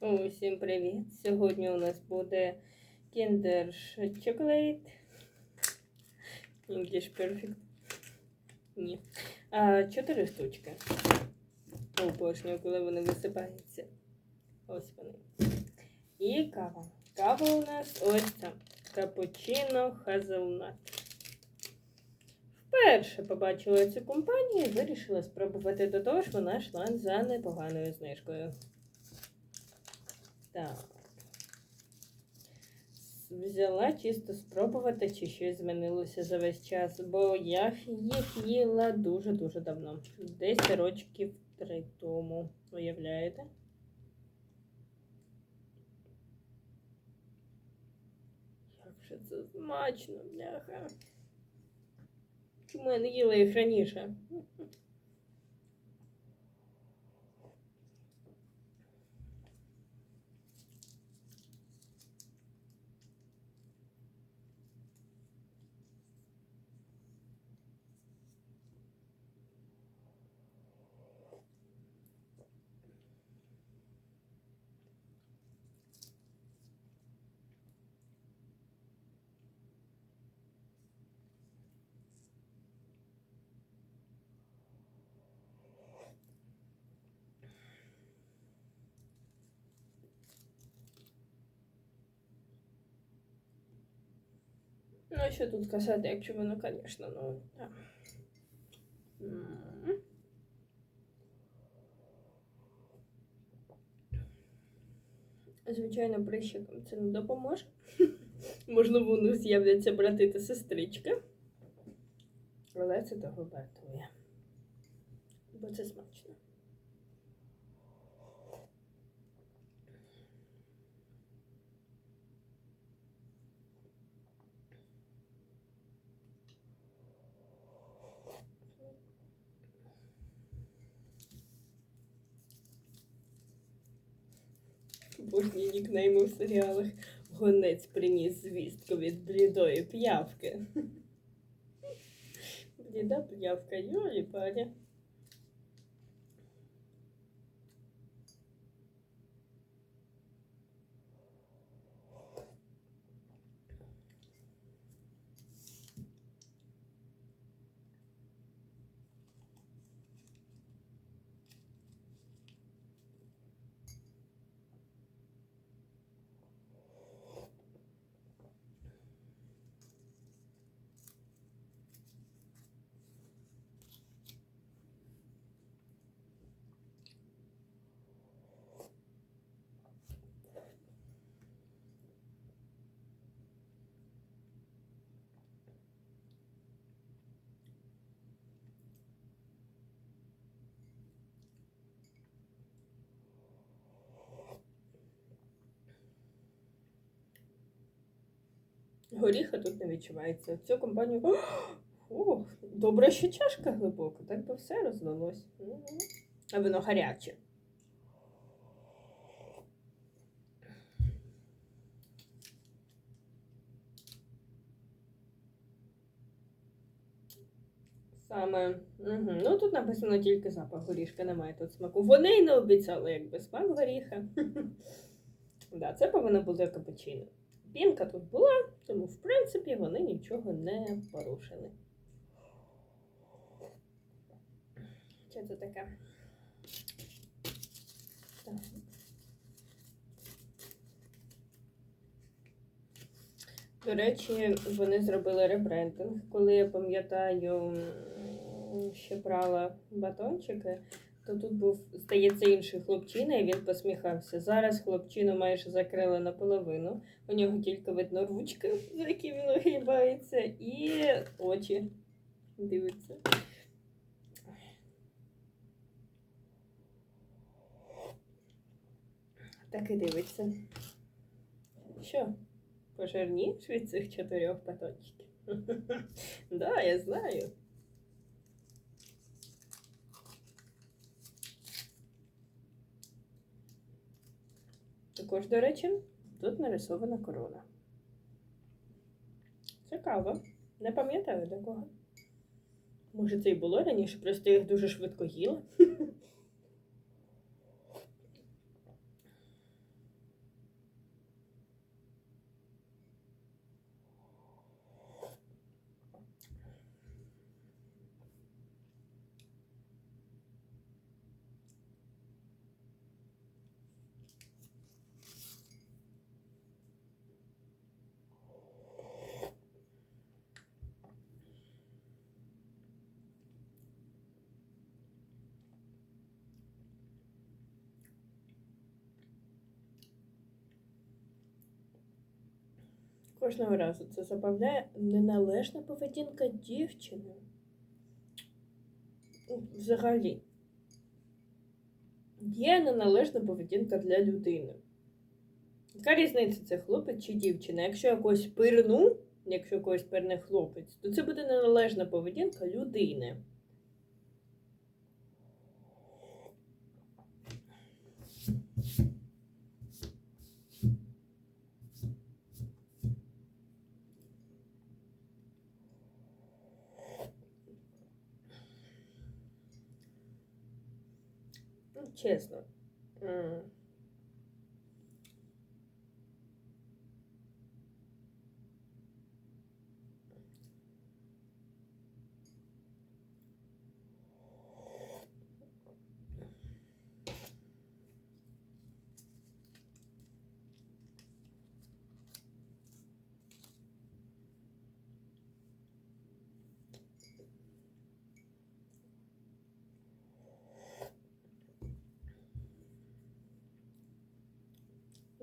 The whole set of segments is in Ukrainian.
Усім привіт! Сьогодні у нас буде Kinder Chocolate. English Perfect. Ні. А, чотири штучки. Обожнюю, коли вони висипаються. Ось вони. І кава. Кава у нас ось ця. Капучино Хазелнат. Вперше побачила цю компанію і вирішила спробувати до того ж, вона йшла за непоганою знижкою. Так. Взяла чисто спробувати, чи щось змінилося за весь час, бо я їх їла дуже-дуже давно. Десь рочків три тому. Уявляєте? Як же це смачно, бляха. Чому я не їла їх раніше? Ну, що тут сказати, якщо воно, звісно, ну. так. Звичайно, прищикам це не допоможе. Можливо, у них з'являться брати та сестрички. Але це того вартує. Бо це смачно. Божні нікнейми в серіалах. Гонець приніс звістку від блідої п'явки. Бліда п'явка, йолі паря. Горіха тут не відчувається. Цю компанію. О, добре, що чашка глибока, так би все розлилось. А воно гаряче. Саме. Угу. Ну тут написано тільки запах горішка, немає тут смаку. Вони й не обіцяли, якби смак горіха. да, це повинно бути капучино. Пінка тут була, тому в принципі вони нічого не порушили. Що це таке? Так. До речі, вони зробили ребрендинг. Коли я пам'ятаю, ще брала батончики, то тут був, здається, інший хлопчина, і він посміхався. Зараз хлопчину майже закрили наполовину. У нього тільки видно ручки, за які він огибається, і очі дивиться. Так і дивиться. Що? Пожирніш від цих чотирьох батончиків? Да, я знаю. Також, до речі, тут нарисована корона. Цікаво. Не пам'ятаю до кого. Може, це і було раніше, просто їх дуже швидко їла. кожного разу це забавляє неналежна поведінка дівчини. Взагалі. Є неналежна поведінка для людини. Яка різниця це хлопець чи дівчина? Якщо я когось пирну, якщо когось пирне хлопець, то це буде неналежна поведінка людини. Ну, чесно.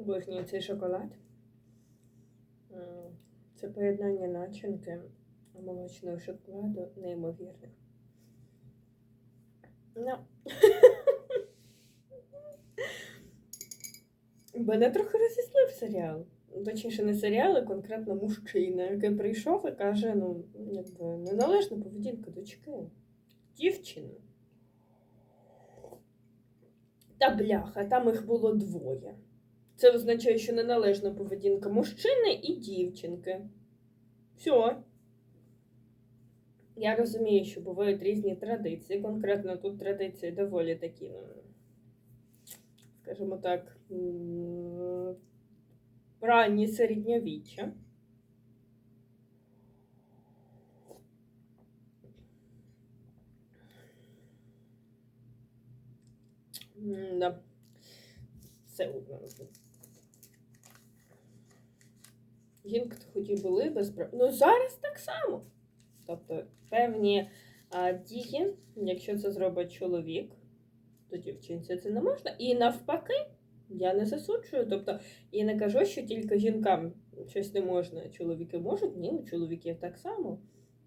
М. Цей шоколад. Це поєднання начинки молочного шоколаду неймовірне. Ну. Мене трохи розіслив серіал. Точніше, не серіал, а конкретно мужчина, який прийшов і каже: ну, якби неналежна поведінка дочки. Дівчини. Та бляха, там їх було двоє. Це означає, що неналежна поведінка мужчини і дівчинки. Все. Я розумію, що бувають різні традиції. Конкретно тут традиції доволі такі, ну, скажімо так, ранні середньовіччя. Да. Все одно. Жінки хоч і були без прав. Ну зараз так само. Тобто певні а, дії, якщо це зробить чоловік, то дівчинці це не можна. І навпаки, я не засуджую. Тобто, я не кажу, що тільки жінкам щось не можна, чоловіки можуть, ні, у чоловіків так само.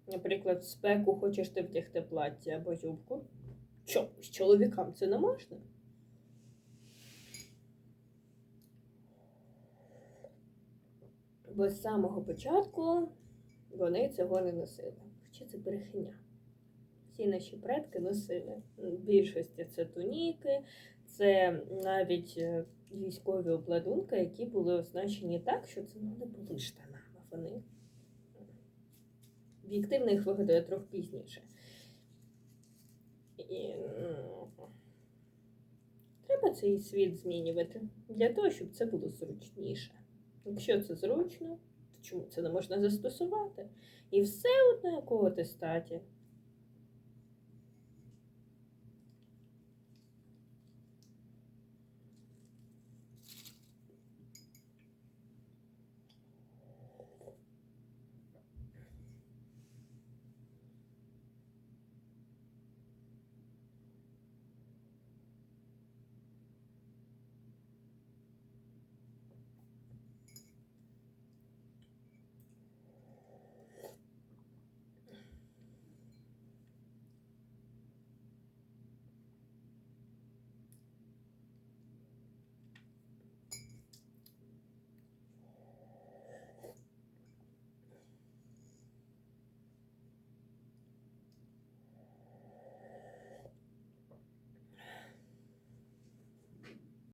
Наприклад, в спеку хочеш ти вдягти плаття або юбку. Що, з чоловікам це не можна? Бо з самого початку вони цього не носили. Хоча це брехня. Всі наші предки носили. В більшості це туніки, це навіть е, військові обладунки, які були означені так, що це не були штанами. Вони об'єктивно їх вигадує трохи пізніше. І, ну, треба цей світ змінювати для того, щоб це було зручніше. Якщо це зручно, то чому це не можна застосувати? І все одно якого ти статі.